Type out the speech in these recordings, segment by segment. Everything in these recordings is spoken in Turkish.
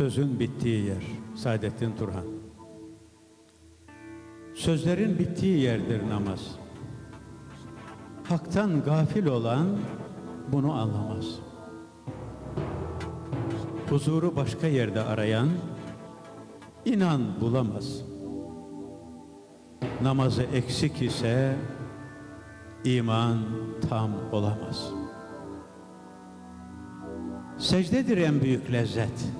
Sözün bittiği yer. Saadettin Turhan. Sözlerin bittiği yerdir namaz. Hak'tan gafil olan bunu anlamaz. Huzuru başka yerde arayan inan bulamaz. Namazı eksik ise iman tam olamaz. Secdedir en büyük lezzet.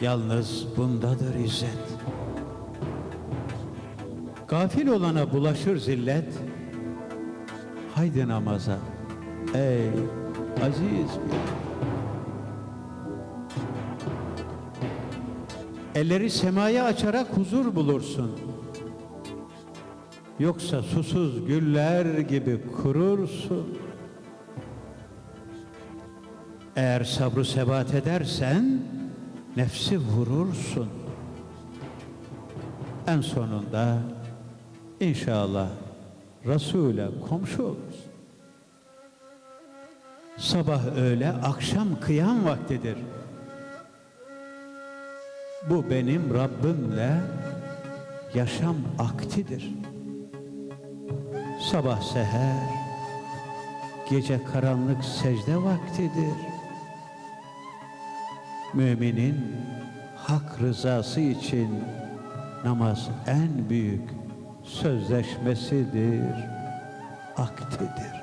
Yalnız bundadır izzet. Gafil olana bulaşır zillet. Haydi namaza. Ey aziz bir. Elleri semaya açarak huzur bulursun. Yoksa susuz güller gibi kurursun. Eğer sabrı sebat edersen nefsi vurursun. En sonunda inşallah Resul'e komşu olursun. Sabah öğle akşam kıyam vaktidir. Bu benim Rabbimle yaşam aktidir. Sabah seher, gece karanlık secde vaktidir. Müminin hak rızası için namaz en büyük sözleşmesidir, aktidir.